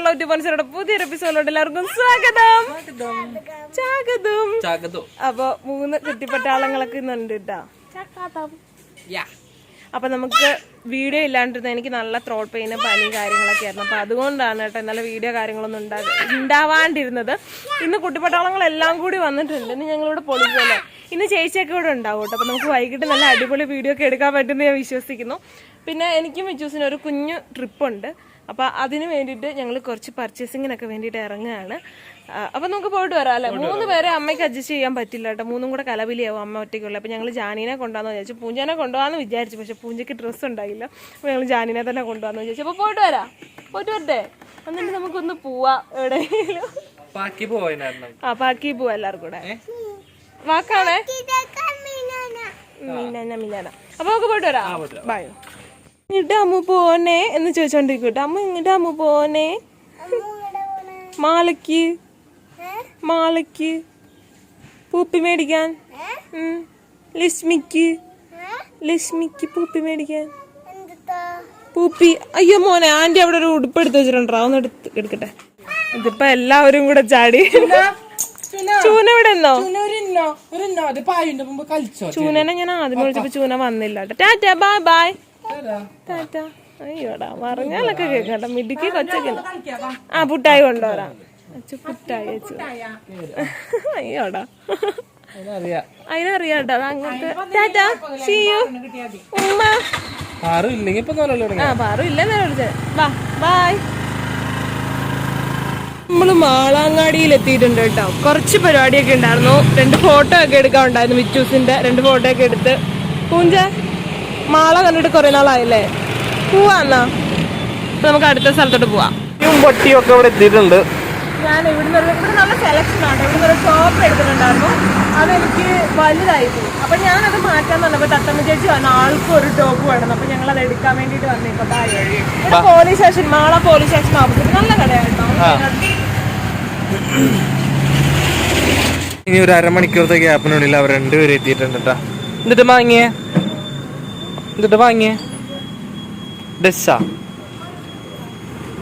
Kerala to പുതിയൊരു എപ്പിസോഡിലോട്ട് എല്ലാവർക്കും സ്വാഗതം. സ്വാഗതം. സ്വാഗതം. അപ്പൊ മൂന്ന് കുട്ടിപ്പട്ടാളങ്ങളൊക്കെ ഇന്നുണ്ട് കേട്ടോ അപ്പൊ നമുക്ക് വീഡിയോ ഇല്ലാണ്ടിരുന്ന എനിക്ക് നല്ല ത്രോട്ട് പെയിന് പനി കാര്യങ്ങളൊക്കെ ആയിരുന്നു. അപ്പൊ അതുകൊണ്ടാണ് കേട്ടോ ഇന്നലെ വീഡിയോ കാര്യങ്ങളൊന്നും ഉണ്ടാവാണ്ടിരുന്നത് ഇന്ന് കുട്ടിപ്പട്ടാളങ്ങളെല്ലാം കൂടി വന്നിട്ടുണ്ട്. ഇന്ന് ഞങ്ങളിവിടെ പൊളിക്കുമല്ലോ ഇന്ന് ചേച്ചിയൊക്കെ ഇവിടെ ഉണ്ടാവും കേട്ടോ അപ്പൊ നമുക്ക് വൈകിട്ട് നല്ല അടിപൊളി വീഡിയോ ഒക്കെ എടുക്കാൻ പറ്റുമെന്ന് ഞാൻ വിശ്വസിക്കുന്നു. പിന്നെ എനിക്കും വിജൂസിന് ഒരു കുഞ്ഞു ട്രിപ്പുണ്ട് അപ്പൊ അതിന് വേണ്ടിയിട്ട് ഞങ്ങൾ കുറച്ച് പർച്ചേസിങ്ങിനൊക്കെ വേണ്ടിയിട്ട് ഇറങ്ങുകയാണ് അപ്പോൾ അപ്പൊ നമുക്ക് പോയിട്ട് വരാം അല്ലെ? മൂന്ന് പേരെ അമ്മയ്ക്ക് അഡ്ജസ്റ്റ് ചെയ്യാൻ പറ്റില്ല കേട്ടോ. മൂന്നും കൂടെ കലവിലിയാവും അമ്മ ഒറ്റയ്ക്കുള്ള. അപ്പൊ ഞങ്ങൾ ജാനീനെ കൊണ്ടുവന്നു വിചാരിച്ചു. പൂഞ്ചാനെ കൊണ്ടുപോകാന്ന് വിചാരിച്ചു. പക്ഷെ പൂഞ്ചയ്ക്ക് ഡ്രസ്സ് ഉണ്ടായില്ല. അപ്പൊ ഞങ്ങൾ ജാനീനെ തന്നെ കൊണ്ടുപോകാന്ന് വിചാരിച്ചു. അപ്പൊ പോയിട്ട് വരാം. പോയിട്ട് വരട്ടെ? എന്നിട്ട് നമുക്കൊന്ന് പോവാ എവിടെയെങ്കിലും. ബാക്കി ആ ബാക്കി പോവാ എല്ലാവർക്കും കൂടെ. വാക്കാണേ? മീനാന. മീനാന അപ്പൊ നമുക്ക് പോയിട്ട് വരാം. ബൈ ഇങ്ങോട്ട് അമ്മ പോനെ എന്ന് ചോദിച്ചോണ്ടിരിക്കട്ടെ അമ്മ ഇങ്ങോട്ട് അമ്മ പോനെ മാലയ്ക്ക്. മാലയ്ക്ക്. പൂപ്പി മേടിക്കാൻ. ലക്ഷ്മിക്ക്. ലക്ഷ്മിക്ക് പൂപ്പി മേടിക്കാൻ. പൂപ്പി. അയ്യോ മോനെ ആന്റി അവിടെ ഒരു ഉടുപ്പ് എടുത്ത് വെച്ചിട്ടുണ്ടോ? ഒന്ന് എടുത്ത് എടുക്കട്ടെ. ഇതിപ്പോ എല്ലാവരും കൂടെ ചാടി. ചൂന ഇവിടെ എന്നോ അത് പായിന്റെ മുമ്പ് കളിച്ചോ? ചൂനനെ ഞാൻ ആദ്യം വിളിച്ചപ്പോ ചൂന വന്നില്ല ടാറ്റ ബൈ ബൈ. ടാറ്റ. അയ്യോടാ പറഞ്ഞാലൊക്കെ കേക്കട്ടെ മിടുക്കി കൊച്ചൊക്കെ ആ പുട്ടായി കൊണ്ടുവരാം. അച്ഛ പുട്ടായി അച്ഛ അയ്യോടാ. അതിനറിയാട്ടോ അത് അങ്ങനത്തെ. ടാറ്റ ഷിയു ഉമ്മ. ആരും ഇല്ലെങ്കി ഇപ്പൊ ആ പാറു ഇല്ലെന്നാ വിളിച്ചത്. വാ ബൈ നമ്മൾ മാളാങ്ങാടിയിൽ എത്തിയിട്ടുണ്ട് കേട്ടോ. കുറച്ച് പരിപാടിയൊക്കെ ഉണ്ടായിരുന്നു. രണ്ട് ഫോട്ടോ ഒക്കെ എടുക്കാൻ ഉണ്ടായിരുന്നു വിച്ചൂസിന്റെ രണ്ട് ഫോട്ടോ ഒക്കെ എടുത്ത്. പൂഞ്ച? മാള കണ്ടിട്ട് കുറെ നാളായില്ലേ? പോവാന്നാ നമുക്ക് അടുത്ത സ്ഥലത്തോട്ട് പോവാം. പൊട്ടിയും ഒക്കെ ഇവിടെ എത്തിയിട്ടുണ്ട്. ഞാൻ ഇവിടുന്ന് ഒരു- ഇവിടെ നല്ല സെലക്ഷൻ ആണ്. ഇവിടുന്ന് ഒരു ടോപ്പ് എടുത്തിട്ടുണ്ടായിരുന്നു. അതെനിക്ക് വലുതായി പോയി. അപ്പൊ ഞാനത് മാറ്റാൻ പറഞ്ഞപ്പോ തത്തമ്മ ചേച്ചി വന്നു. ആൾക്കും ഒരു ടോപ്പ് വേണം. അപ്പൊ ഞങ്ങൾ അത് എടുക്കാൻ വേണ്ടിട്ട് വന്നേക്കോ police station Mala police station opposite നല്ല കടയാട്ടോ. ഇനി ഒരു അരമണിക്കൂറത്തെ ഗ്യാപ്പിനുള്ളിൽ അവർ രണ്ടുപേരും എത്തിയിട്ടുണ്ട് കേട്ടാ എന്നിട്ട് വാങ്ങിയേ എന്നിട്ട് വാങ്ങിയേ ഡെസ്സാ?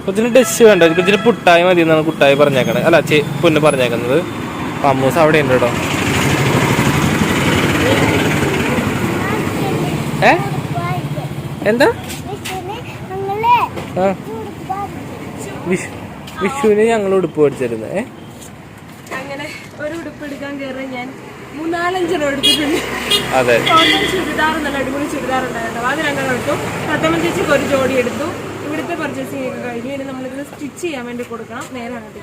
കൊച്ചിന് ഡെസ് വേണ്ട. കൊച്ചിന് പുട്ടായി മതി എന്നാണ് കുട്ടായി പറഞ്ഞേക്കണത് അല്ല ചേ പൊന്ന് പറഞ്ഞേക്കുന്നത്. പമ്മൂസ് അവിടെ ഉണ്ട് കേട്ടോ. ഏ? എന്താ? വിഷുവിന് ഞങ്ങൾ ഉടുപ്പ് മേടിച്ചിരുന്നേ അങ്ങനെ ഒരു ഉടുപ്പ് എടുക്കാൻ കയറി ഞാൻ മൂന്നാലഞ്ചെണ്ണം എടുത്തിട്ടുണ്ട്. അതെ. ചുരിദാർ നല്ല അടിപൊളി ചുരിദാർ ഉണ്ടായിരുന്നു അത് രണ്ടെണ്ണം എടുത്തു. തത്തമ്മ ചേച്ചിക്ക് ഒരു ജോഡി എടുത്തു. ഇവിടുത്തെ പർച്ചേസിംഗ് ഒക്കെ കഴിഞ്ഞു. ഇനി നമ്മളിത് സ്റ്റിച്ച് ചെയ്യാൻ വേണ്ടി കൊടുക്കണം. നേരെ അങ്ങോട്ട്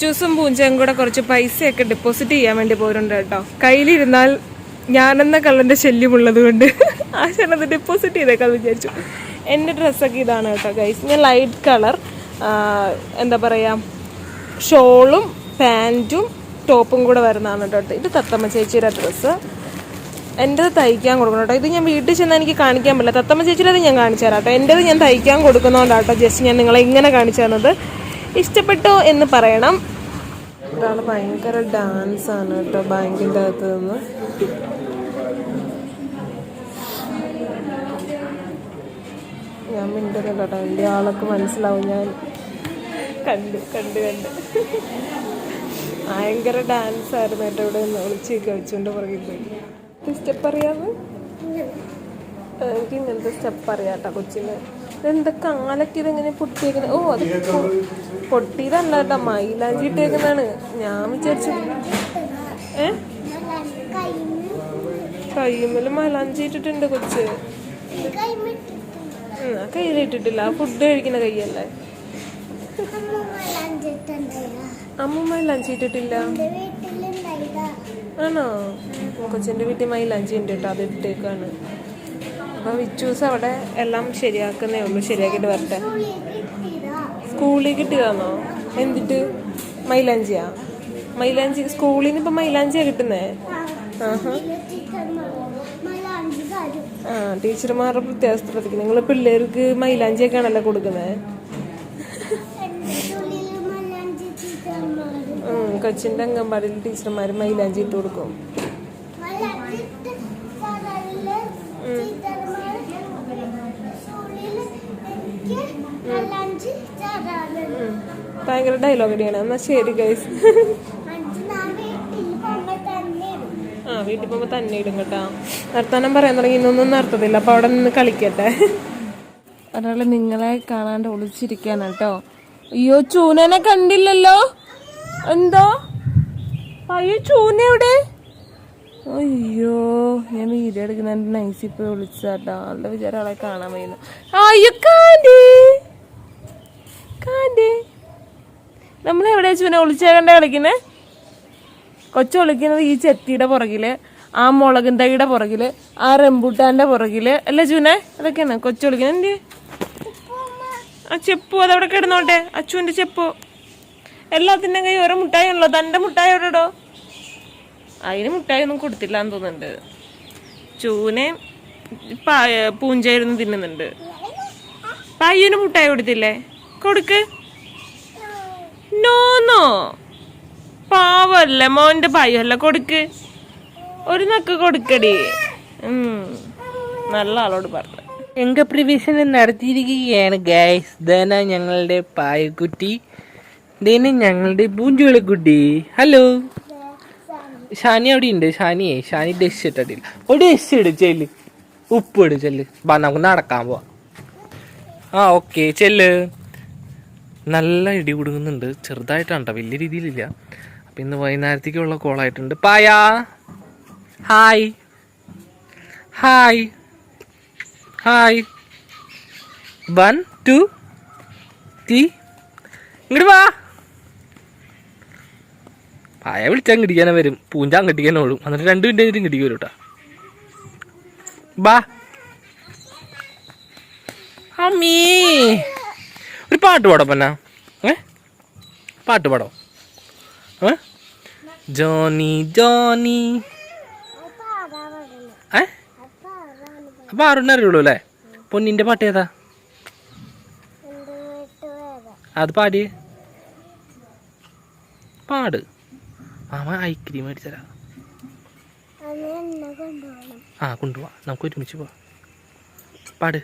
ജ്യൂസും പൂഞ്ചയും കൂടെ കുറച്ച് പൈസയൊക്കെ ഡെപ്പോസിറ്റ് ചെയ്യാൻ വേണ്ടി പോരുന്നുണ്ട് കേട്ടോ. കയ്യിലിരുന്നാൽ ഞാനെന്ന കള്ളന്റെ ശല്യമുള്ളത് കൊണ്ട് ആ ക്ഷണത് ഡെപ്പോസിറ്റ് ചെയ്തേക്കാന്ന് വിചാരിച്ചു. എന്റെ ഡ്രസ്സൊക്കെ ഇതാണ് കേട്ടോ ഗൈസ് ഞാൻ ലൈറ്റ് കളർ എന്താ പറയുക ഷോളും പാന്റും ടോപ്പും കൂടെ വരുന്നതാണ് കേട്ടോ ഇത് തത്തമ്മ ചേച്ചിയുടെ ഡ്രസ്സ്. എന്റെത് തയ്ക്കാൻ കൊടുക്കണം കേട്ടോ. ഇത് ഞാൻ വീട്ടിൽ ചെന്നാൽ എനിക്ക് കാണിക്കാൻ പറ്റില്ല. തത്തമ്മ ചേച്ചിയുടെ ഞാൻ കാണിച്ചു തരാം കേട്ടോ. എന്റെത് ഞാൻ തയ്ക്കാൻ കൊടുക്കുന്നതുകൊണ്ടാണ് കേട്ടോ ജസ്റ്റ് ഞാൻ നിങ്ങളെ ഇങ്ങനെ കാണിച്ചു തന്നത്. ഇഷ്ടപ്പെട്ടു എന്ന് പറയണം. ഒരാൾ ഭയങ്കര ഡാൻസ് ആണ് കേട്ടോ ബാങ്കിന്റെ അകത്ത് നിന്ന്. ഞാൻ മിണ്ടുന്നില്ല കേട്ടോ. എന്റെ ആളൊക്കെ മനസ്സിലാവും. ഞാൻ കണ്ടു കണ്ടു കണ്ട്. ഭയങ്കര ഡാൻസ് ആയിരുന്നു എന്റെ ഇവിടെ. നിന്ന് ഒളിച്ച് കഴിച്ചുകൊണ്ട് പുറകിൽ പോയി. സ്റ്റെപ്പ് അറിയാമോ എനിക്ക് ഇങ്ങനത്തെ സ്റ്റെപ്പ് അറിയാട്ടോ കൊച്ചിന്. എന്താ കാലൊക്കെ ഇതെങ്ങനെ പൊട്ടിയേക്കുന്നത് ഓ അത് പൊട്ടിയതല്ല കേട്ടോ മൈലാഞ്ചി ഇട്ടേക്കുന്നതാണ്. ഞാൻ വിചാരിച്ചു. ഏ? കയ്യുമ്മൽ മൈലാഞ്ചി ഇട്ടിട്ടുണ്ട് കൊച്ച്. കയ്യിലിട്ടിട്ടില്ല. ആ ഫുഡ് കഴിക്കുന്ന കയ്യല്ലേ? അമ്മ ലഞ്ച് ഇട്ടിട്ടില്ല ആണോ? കൊച്ചിന്റെ വീട്ടിൽ മൈലാഞ്ചി ഉണ്ട് കേട്ടോ അത് ഇട്ടേക്കാണ്. അപ്പൊ വിച്ചൂസ് അവിടെ എല്ലാം ശരിയാക്കുന്നേ ഉള്ളൂ ശരിയാക്കിട്ട് വരട്ടെ. സ്കൂളിൽ കിട്ടുകയാണോ എന്നിട്ട് മൈലാഞ്ചിയാ? മൈലാഞ്ചി സ്കൂളിൽ നിന്ന് ഇപ്പൊ മൈലാഞ്ചിയാ കിട്ടുന്നേ? ആഹാ. ആ ടീച്ചർമാരുടെ പ്രത്യേകത നിങ്ങൾ പിള്ളേർക്ക് മൈലാഞ്ചിയൊക്കെ ആണല്ലോ കൊടുക്കുന്നത് കൊച്ചിന്റെ അംഗൻവാടിയിൽ ടീച്ചർമാർ മൈലാഞ്ചി ഇട്ട് കൊടുക്കും. ഭയങ്കര ഡയലോഗ് അടിയാണ് എന്നാ ശരി ഗൈസ് നാൾ വീട്ടിൽ പോകുമ്പോ തന്നെ ഇടും. ആ കേട്ടോ. നിർത്താനം പറയാൻ തുടങ്ങി ഇന്നൊന്നും നിർത്തത്തില്ല അപ്പൊ അവിടെ നിന്ന് കളിക്കട്ടെ. ഒരാൾ നിങ്ങളെ കാണാണ്ട് ഒളിച്ചിരിക്കാനാട്ടോ അയ്യോ ചൂനനെ കണ്ടില്ലല്ലോ. എന്തോ? അയ്യോ ചൂന എവിടെ? അയ്യോ ഞാൻ വീഡിയോ എടുക്കുന്ന നൈസി ഇപ്പൊ വിളിച്ചാട്ടോ ആളുടെ വിചാരം ആളെ കാണാൻ വയ്യുന്നു അയ്യോ കാണ്ടി? കാണ്ടി? നമ്മളെവിടെ ചൂന ഒളിച്ചേക്കണ്ട കളിക്കുന്നേ? കൊച്ചു ഒളിക്കുന്നത് ഈ ചെത്തിയുടെ പുറകിൽ ആ മുളകും തൈയുടെ പുറകിൽ ആ റെമ്പൂട്ടാന്റെ പുറകിൽ. അല്ലേ ചൂനെ? അതൊക്കെയാണ് കൊച്ചു ഒളിക്കുന്നത്. എന്ത് ആ ചെപ്പു അതവിടെ കിടന്നോട്ടെ. അച്ചുവിന്റെ ചെപ്പു. എല്ലാത്തിന്റെ കൈ ഓരോ മുട്ടായി ഉള്ളോ തന്റെ മുട്ടായി എവിടെടോ അതിന് മുട്ടായി ഒന്നും കൊടുത്തില്ല എന്ന് തോന്നുന്നുണ്ട്. ചൂനെ പൂഞ്ചായിരുന്നു തിന്നുന്നുണ്ട്. പയ്യന് മുട്ടായി കൊടുത്തില്ലേ? കൊടുക്ക്. നോന്നോ? പാവല്ലേ മോന്റെ പായല്ല കൊടുക്ക്. ഒരു നക്ക് കൊടുക്കടി. നല്ല ആളോട് പറഞ്ഞു. പ്രിവിഷൻ നടത്തിയിരിക്കുകയാണ് ഗൈസ് ധന ഞങ്ങളുടെ പായക്കുട്ടി. ധന ഞങ്ങളുടെ പൂഞ്ചുളിക്കുട്ടി ഹലോ ഷാനി അവിടെ ഉണ്ട് ഷാനിയെ. ഷാനി ഡെസ് ഇട്ടിട്ടില്ല. ഒരു ഡെസ് ഇട് ചെല്ല്. ഉപ്പ് ഇട് ചെല്ല്. ബാ നമുക്ക് നടക്കാൻ പോവാം. ആ ഓക്കെ. ചെല്ല്. നല്ല ഇടി കൊടുക്കുന്നുണ്ട്. ചെറുതായിട്ടാണ് ട്ടോ. വലിയ രീതിയിലില്ല. അപ്പം ഇന്ന് വൈകുന്നേരത്തേക്കുള്ള കോളായിട്ടുണ്ട് പായാ. Hi hi hi one two three ഇങ്ങോട്ട് വാ. പായ വിളിച്ചാൽ കിടിക്കാനെ വരും. പൂഞ്ചാൻ കെട്ടിക്കാനെ ഓടും. എന്നിട്ട് രണ്ട് മിനിറ്റ് കഴിഞ്ഞിട്ട് കിടിക്കും കേട്ടാ ബാ. അമ്മീ. ഒരു പാട്ട് പാടോ പന്ന? ഏ? പാട്ട് പാടോ? ഏ? Johnny Johnny. ഏ? അപ്പൊ ആറുണ്ണ അറിയുള്ളൂ അല്ലേ? പൊന്നിന്റെ പാട്ട് ഏതാ? അത് പാടിയേ. പാട്. മാമ ഐക്രീം മേടിച്ചു ആ കൊണ്ടുപോവാം. നമുക്ക് ഒരുമിച്ച് പോവാം. പാട്.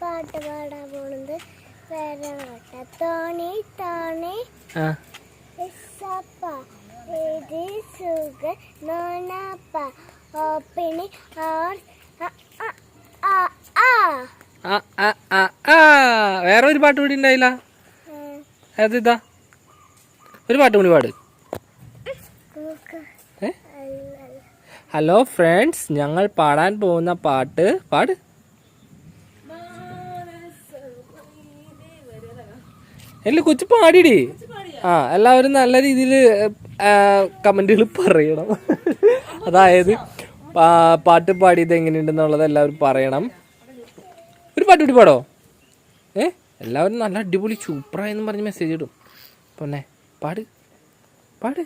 പാട്ട് പാടാൻ പോണത് വേറെ തോണി തോണി സുഖ വേറെ ഒരു പാട്ട് കൂടി ഉണ്ടായില്ല. ഏത് ഇതാ ഒരു പാട്ട് കൂടി പാട്. ഹലോ ഫ്രണ്ട്സ് ഞങ്ങൾ പാടാൻ പോകുന്ന പാട്ട് പാട്. എല്ല കൊച്ചു പാടിടി. ആ എല്ലാവരും നല്ല രീതിയിൽ കമന്റുകൾ പറയണം. അതായത് പാട്ട് പാടിയത് എങ്ങനെയുണ്ടെന്നുള്ളത് എല്ലാവരും പറയണം. ഒരു പാട്ട് കൂടി പാടോ? ഏ? എല്ലാവരും നല്ല അടിപൊളി സൂപ്പറായെന്നും പറഞ്ഞ് മെസ്സേജ് ഇടും. പൊന്നെ പാട്. പാട്.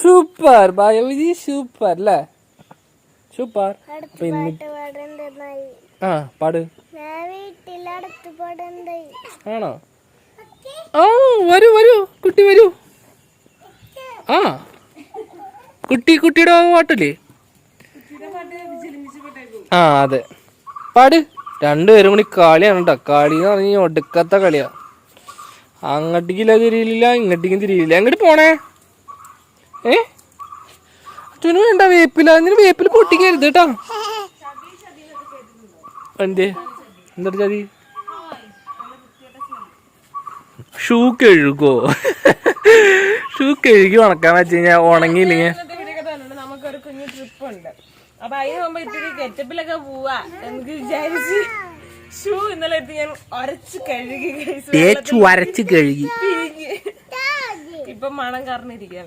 സൂപ്പർ ബയോജി സൂപ്പർ അല്ലേ സൂപ്പർ പാട്. ആണോ? ഓ വരൂ വരൂ. കുട്ടി വരൂ. ആ. കുട്ടി കുട്ടിയുടെ പാട്ടല്ലേ? ആ അതെ. പാട്. രണ്ടുപേരും കൂടി കളിയാണ് കേട്ടോ കളി എന്ന് പറഞ്ഞാൽ ഒടുക്കത്തെ കളിയാ. അങ്ങോട്ടേക്കില്ല തിരിയില്ല ഇങ്ങോട്ടേക്കും തിരിയില്ല എങ്ങോട്ട് പോണേ? ഏ? അച്ഛനും വേണ്ട വേപ്പില. അതിന് വേപ്പില പൊട്ടിക്കരുത് കേട്ടോ എന്തേ? എന്തൊരു ചതി? ഷൂ കഴുകോ? ഷൂ കഴുകി ഉണക്കാൻ വെച്ച് കഴിഞ്ഞാൽ ഉണങ്ങിയില്ലെങ്കിൽ നമുക്കൊരു കുഞ്ഞു ട്രിപ്പ് ഉണ്ട് അപ്പൊ അതിന് മുമ്പ് ഇത്തിരി കെറ്റപ്പിലൊക്കെ പോവാ എനിക്ക് വിചാരിച്ച് ഷൂ ഇന്നലെ എടുത്ത് ഞാൻ ഉരച്ച് കഴുകി. വരച്ച് കഴുകി. ഇപ്പൊ മണം കറന്നിരിക്കാൻ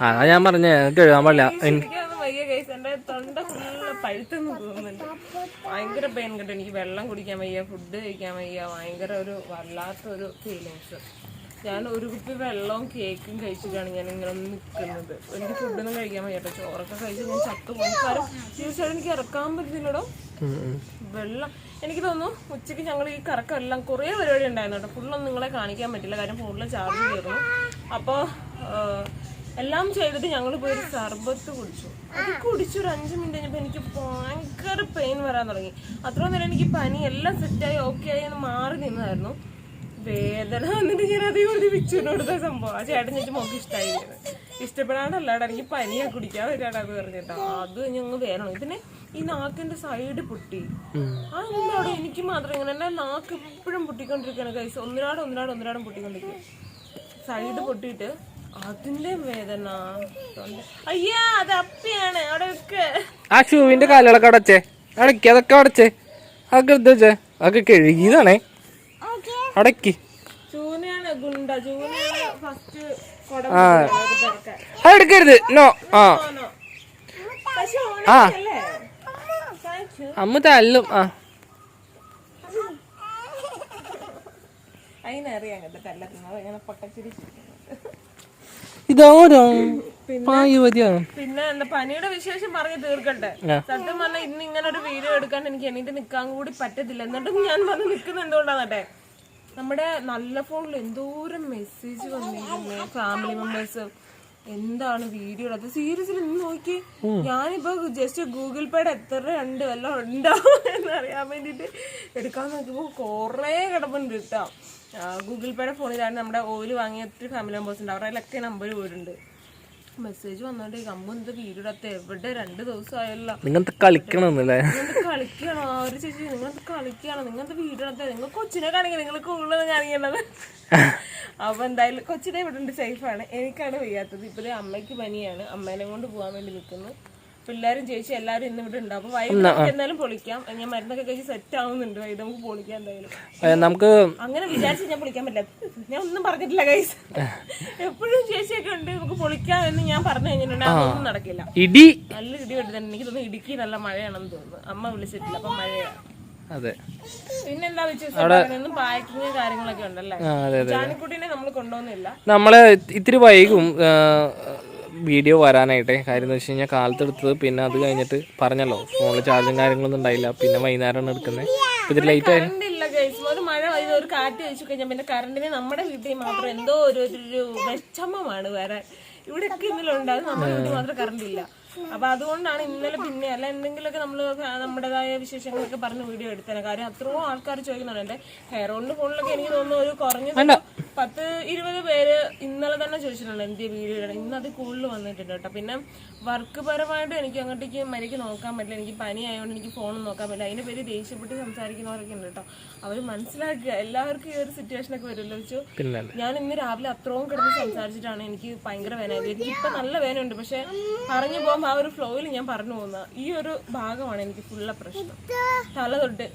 അതാ ഞാൻ പറഞ്ഞേ കഴുകാൻ പാടില്ല. വയ്യ കേസ് എന്റെ തൊണ്ട ഫുള്ള് പഴുത്തെന്ന് തോന്നുന്നുണ്ട്. ഭയങ്കര പെയിൻ കിട്ടും എനിക്ക് വെള്ളം കുടിക്കാൻ വയ്യ ഫുഡ് കഴിക്കാൻ വയ്യ. ഭയങ്കര ഒരു വല്ലാത്തൊരു ഫീലിങ്സ് ഞാൻ ഒരു കുപ്പി വെള്ളവും കേക്കും കഴിച്ചിട്ടാണ് ഞാൻ ഇങ്ങനെ ഒന്ന് നിൽക്കുന്നത് എനിക്ക് ഫുഡൊന്നും കഴിക്കാൻ വയ്യട്ടോ ചോറൊക്കെ കഴിച്ച് ഞാൻ ചത്തു പോകും കാരണം തീർച്ചയായിട്ടും എനിക്ക് ഇറക്കാൻ പറ്റുന്നില്ലടോ. വെള്ളം. എനിക്ക് തോന്നുന്നു ഉച്ചയ്ക്ക് ഞങ്ങൾ ഈ കറക്കം എല്ലാം കുറേ പരിപാടി ഉണ്ടായിരുന്നു കേട്ടോ. ഫുള്ളൊന്നും നിങ്ങളെ കാണിക്കാൻ പറ്റില്ല. കാര്യം ഫോണിൽ ചാർജ് കയറുന്നു അപ്പോൾ എല്ലാം ചെയ്തിട്ട് ഞങ്ങൾ ഒരു സർബത്ത് കുടിച്ചു. അത് കുടിച്ചു ഒരു അഞ്ച് മിനിറ്റ് കഴിഞ്ഞപ്പോൾ എനിക്ക് ഭയങ്കര പെയിൻ വരാൻ തുടങ്ങി. അത്ര നേരം എനിക്ക് പനി എല്ലാം സെറ്റായി ഓക്കെ ആയി എന്ന് മാറി നിന്നതായിരുന്നു. വേദന വന്നിട്ട് ഞാൻ അതേ ഒരു വിച്ചുവിന് സംഭവം. ആ ചേട്ടൻ ചേച്ചി മോക്ക് ഇഷ്ടമായി ഇഷ്ടപ്പെടാണ്ടല്ലാടാ എനിക്ക് പനിയാ കുടിക്കാൻ വരാടാ അത് പറഞ്ഞിട്ടോ. അത് ഞങ്ങൾ വേണം പിന്നെ ഈ നാക്കിന്റെ സൈഡ് പൊട്ടി. ആ എനിക്ക് മാത്രം ഇങ്ങനെ എന്നെ നാക്ക് എപ്പോഴും പൊട്ടിക്കൊണ്ടിരിക്കുകയാണ് കൈസ് ഒന്നിനാട് ഒന്നിനാട് ഒന്നിനാടും പൊട്ടിക്കൊണ്ടിരിക്കും സൈഡ് പൊട്ടിയിട്ട് അതിന്റെ വേദന. അയ്യാ അത് അപ്പിയാണ്. അവിടെ വെക്ക്. ആ ഷൂവിന്റെ കാലുകളൊക്കെ അടച്ചേ അടക്കി അതൊക്കെ അടച്ചേ അതൊക്കെ എടുത്ത് വെച്ചേ. അതൊക്കെ കഴുകിയതാണേ. അടക്കി ആ. എടുക്കരുത്. നോ. ആ. ആ. അമ്മ തല്ലും. ആ. അതിനറിയാം കേട്ടോ തല്ലത്തുന്നത്. ഇങ്ങനെ പൊട്ടച്ചിരി ഇതാരോ പായുവതിയാണ് പിന്നെ എന്താ പനിയുടെ വിശേഷം പറഞ്ഞ് തീർക്കട്ടെ. സത്യം പറഞ്ഞാൽ ഇന്ന് ഇങ്ങനെ ഒരു വീഡിയോ എടുക്കാണ്ട് എനിക്ക് എണീറ്റ് നിൽക്കാൻ കൂടി പറ്റത്തില്ല. എന്നിട്ടും ഞാൻ വന്ന് നിൽക്കുന്നത് എന്തുകൊണ്ടാന്നട്ടെ നമ്മുടെ നല്ല ഫോണിൽ എന്തോരം മെസ്സേജ് വന്നിരുന്നു ഫാമിലി മെമ്പേഴ്സ് എന്താണ് വീഡിയോ അത് സീരിയസിൽ ഇന്ന് നോക്കി. ഞാനിപ്പോ ജസ്റ്റ് ഗൂഗിൾ പേയുടെ എത്ര ഉണ്ട് വല്ലതും ഉണ്ടാവും എന്നറിയാൻ വേണ്ടിട്ട് എടുക്കാൻ നോക്കിയപ്പോ കൊറേ കിടപ്പുണ്ട് കേട്ടോ ഗൂഗിൾ പേയുടെ ഫോണിലാണ് നമ്മുടെ ഓയിൽ വാങ്ങിയ ഒത്തിരി ഫാമിലി മെമ്പേഴ്സ് ഉണ്ട്. അവരുടെ നമ്പർ പോയിട്ടുണ്ട് മെസ്സേജ് വന്നോണ്ട് കമ്പ് എന്ത് വീടിടത്ത് എവിടെ? രണ്ട് നിങ്ങനത്തെ കളിക്കണമെന്നല്ലേ നിങ്ങൾക്ക് കളിക്കണോ? ഒരു ചേച്ചി നിങ്ങളത് കളിക്കണോ? നിങ്ങനത്തെ വീഡിയോ എടുത്തത് നിങ്ങൾ കൊച്ചിനെ കാണിക്കണം. നിങ്ങൾ കൂടുതൽ കാണിക്കണത് അപ്പൊ എന്തായാലും കൊച്ചിനെ ഇവിടെ ഉണ്ട് സേഫാണ് എനിക്കാണ് വയ്യാത്തത്. ഇപ്പൊ അമ്മയ്ക്ക് പനിയാണ്. അമ്മേനെ കൊണ്ട് പോകാൻ വേണ്ടി നിൽക്കുന്നു പിള്ളേരും ചേച്ചി എല്ലാരും ഇന്ന് ഇവിടെ ഉണ്ട്. അപ്പൊ വൈകിട്ട് നമുക്ക് എന്തായാലും പൊളിക്കാം. ഞാൻ മരുന്നൊക്കെ കഴിച്ച് സെറ്റ് ആവുന്നുണ്ട്. വൈകിട്ട് നമുക്ക് പൊളിക്കാം എന്തായാലും. നമുക്ക് അങ്ങനെ വിചാരിച്ച് ഞാൻ പൊളിക്കാൻ പറ്റില്ല. ഞാൻ ഒന്നും പറഞ്ഞിട്ടില്ല കൈസ് എപ്പോഴും ചേച്ചിയൊക്കെ ഉണ്ട്. നമുക്ക് പൊളിക്കാം എന്ന് ഞാൻ പറഞ്ഞു കഴിഞ്ഞിട്ടുണ്ടെങ്കിൽ അതൊന്നും നടക്കില്ല. ഇടി. നല്ല ഇടി വെട്ടുന്നുണ്ട് എനിക്ക് തോന്നുന്നു ഇടുക്കി നല്ല മഴയാണെന്ന് തോന്നുന്നു. അമ്മ വിളിച്ചിട്ടില്ല. അപ്പൊ മഴയാണ് അതെ. നമ്മൾ ഇത്തിരി വൈകും. വീഡിയോ വരാനായിട്ടെ. കാര്യം എന്ന് വെച്ച് കഴിഞ്ഞാൽ കാലത്ത് എടുത്തത് പിന്നെ അത് കഴിഞ്ഞിട്ട് പറഞ്ഞല്ലോ ഫോണിൽ ചാർജും കാര്യങ്ങളൊന്നും ഉണ്ടായില്ല. പിന്നെ വൈകുന്നേരമാണ് എടുക്കുന്നത് ഇത് ലേറ്റ് ആയി. കറണ്ട് ഒരു മഴ പെയ്ത് ഒരു കാറ്റ് വെച്ചു കഴിഞ്ഞാൽ പിന്നെ കറണ്ടിന് നമ്മുടെ വീട്ടിൽ മാത്രം എന്തോ ഒരു ഒരു വിഷമമാണ് വരാൻ ഇവിടെയൊക്കെ ഇന്നലെ ഉണ്ടാകും നമ്മുടെ വീട്ടിൽ മാത്രം കറണ്ട് ഇല്ല. അപ്പൊ അതുകൊണ്ടാണ് ഇന്നലെ പിന്നെ അല്ല എന്തെങ്കിലുമൊക്കെ നമ്മൾ നമ്മുടേതായ വിശേഷങ്ങളൊക്കെ പറഞ്ഞ് വീഡിയോ എടുത്തേനെ കാര്യം അത്രയും ആൾക്കാർ ചോദിക്കുന്നുണ്ട് എന്റെ ഹെയർ ഓണിന്റെ ഫോണിലൊക്കെ എനിക്ക് തോന്നുന്നു ഒരു കുറഞ്ഞ പത്ത് ഇരുപത് പേര് ഇന്നലെ തന്നെ ചോദിച്ചിട്ടുണ്ട് എന്ത് വീഡിയോ ഇടണം ഇന്ന് അത് കൂടുതൽ വന്നിട്ടുണ്ട് കേട്ടോ. പിന്നെ വർക്ക് പരമായിട്ട് എനിക്ക് അങ്ങോട്ടേക്ക് മര്യാദയ്ക്ക് നോക്കാൻ പറ്റില്ല. എനിക്ക് പനി ആയതുകൊണ്ട് എനിക്ക് ഫോണും നോക്കാൻ പറ്റില്ല. അതിനെ പേര് ദേഷ്യപ്പെട്ട് സംസാരിക്കുന്നവരൊക്കെ ഉണ്ട് കേട്ടോ. അവർ മനസ്സിലാക്കുക. എല്ലാവർക്കും ഈ ഒരു സിറ്റുവേഷൻ ഒക്കെ വരുമല്ലോ വെച്ചു. ഞാൻ ഇന്ന് രാവിലെ അത്രയും കിടന്ന് സംസാരിച്ചിട്ടാണ് എനിക്ക് ഭയങ്കര വേന എനിക്ക് ഇപ്പൊ നല്ല വേനയുണ്ട് പക്ഷെ പറഞ്ഞു പോകുമ്പോൾ ആ ഒരു ഫ്ലോയിൽ ഞാൻ പറഞ്ഞു പോകുന്ന ഈ ഒരു ഭാഗമാണ് എനിക്ക് ഫുള്ള പ്രശ്നം. തല തൊട്ട്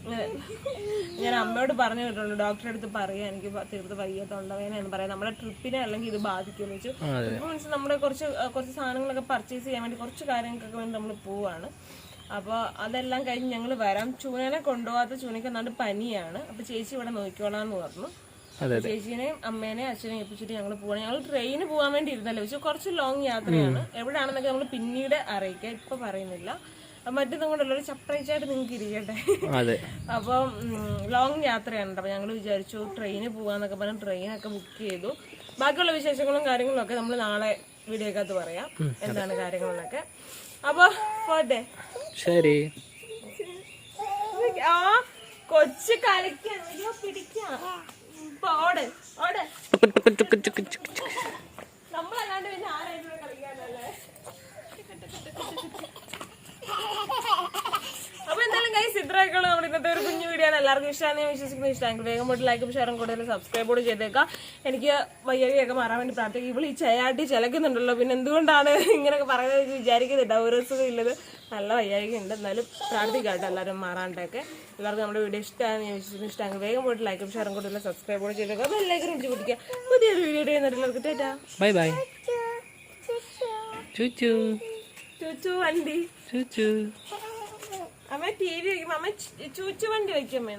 ഞാൻ അമ്മയോട് പറഞ്ഞു കേട്ടിട്ടുണ്ട്. ഡോക്ടറെ അടുത്ത് പറയാ എനിക്ക് തീർത്ത് തീർത്ത് വയ്യ തൊണ്ടവേന എന്ന് പറയാം. നമ്മുടെ ട്രിപ്പിനെ അല്ലെങ്കിൽ ഇത് ബാധിക്കുമെന്ന് വെച്ചു. ട്രിപ്പ് മീൻസ് നമ്മുടെ കുറച്ച് കുറച്ച് സാധനങ്ങളൊക്കെ പർച്ചേസ് ചെയ്യാൻ വേണ്ടി കുറച്ച് കാര്യങ്ങൾക്കൊക്കെ വേണ്ടി നമ്മൾ പോവാണ്. അപ്പോൾ അതെല്ലാം കഴിഞ്ഞ് ഞങ്ങൾ വരാം. ചൂനനെ കൊണ്ടുപോകാത്ത ചൂനയ്ക്ക് നല്ല പനിയാണ്. അപ്പോൾ ചേച്ചി ഇവിടെ നോക്കിക്കോളാന്ന് പറഞ്ഞു. ചേച്ചീനെയും അമ്മേനെയും അച്ഛനെയും ഏൽപ്പിച്ചിട്ട് ഞങ്ങൾ പോകണം ഞങ്ങൾ ട്രെയിന് പോകാൻ വേണ്ടി ഇരുന്നല്ലോ. പക്ഷെ കുറച്ച് ലോങ് യാത്രയാണ്. എവിടെയാണെന്നൊക്കെ നമ്മൾ പിന്നീട് അറിയിക്കാം. ഇപ്പൊ പറയുന്നില്ല. മറ്റേതും കൊണ്ടല്ലോ ഒരു സർപ്രൈസ് ആയിട്ട് നിങ്ങൾക്ക് ഇരിക്കട്ടെ. അപ്പം ലോങ് യാത്രയാണ്. അപ്പൊ ഞങ്ങൾ വിചാരിച്ചു ട്രെയിന് പോകാന്നൊക്കെ പറഞ്ഞ് ട്രെയിനൊക്കെ ബുക്ക് ചെയ്തു. ബാക്കിയുള്ള വിശേഷങ്ങളും കാര്യങ്ങളും ഒക്കെ നമ്മൾ നാളെ വീഡിയോക്കകത്ത് പറയാം. എന്താണ് കാര്യങ്ങളെന്നൊക്കെ. അപ്പൊ പോട്ടെ ശരി. ആ കൊച്ചു കളിക്കാൻ. പിടിക്കാം. ഓട് ഓട് നമ്മളല്ലാണ്ട് പിന്നെ ആരായിട്ട് ഇവിടെ കളിക്കാനല്ലേ അപ്പൊ എന്തായാലും കൈസ് ഇത്രയൊക്കെയുള്ള നമ്മുടെ ഇന്നത്തെ ഒരു കുഞ്ഞു വീഡിയോ ആണ്. എല്ലാവർക്കും ഇഷ്ടമാണ് ഞാൻ വിശ്വസിക്കുന്നത് ഇഷ്ടമെങ്കിൽ വേഗം പോയിട്ട് ലൈക്കും ഷെയറും കൂടുതൽ സബ്സ്ക്രൈബ് കൂടി ചെയ്തേക്കാം. എനിക്ക് വയ്യവിയൊക്കെ മാറാൻ വേണ്ടി പ്രാർത്ഥിക്കും ഇവൾ ഈ ചയാട്ടി ചിലക്കുന്നുണ്ടല്ലോ. പിന്നെ എന്തുകൊണ്ടാണ് ഇങ്ങനെയൊക്കെ പറയുന്നത് വിചാരിക്കുന്നില്ല. ഒരു സുഖം ഇല്ലത്. നല്ല വയ്യാഴിക ഉണ്ട്. എന്നാലും പ്രാർത്ഥിക്കാട്ടെ. കേട്ടോ എല്ലാവരും മാറാണ്ടൊക്കെ. എല്ലാവർക്കും നമ്മുടെ വീഡിയോ ഇഷ്ടമാണ് ഞാൻ വിശ്വസിക്കുന്ന. ഇഷ്ടമെങ്കിൽ വേഗം പോയിട്ട് ലൈക്കും ഷെയറും കൂടുതൽ സബ്സ്ക്രൈബ് കൂടി ചെയ്തേക്കാം. എല്ലാവരും ഇടിച്ച് പിടിക്കുക പുതിയൊരു വീഡിയോ ചെയ്യുന്നുണ്ട് എല്ലാവർക്കും ടാറ്റാ. ബൈ ബൈ ചുച്ചു ചൂച്ചു വണ്ടി. ചുച്ചു. അമ്മ ടി വി അമ്മ ചൂച്ചു വണ്ടി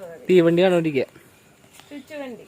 പറയും. തീവണ്ടി കണ്ടോണ്ടിരിക്കുക ചൂച്ചു വണ്ടി.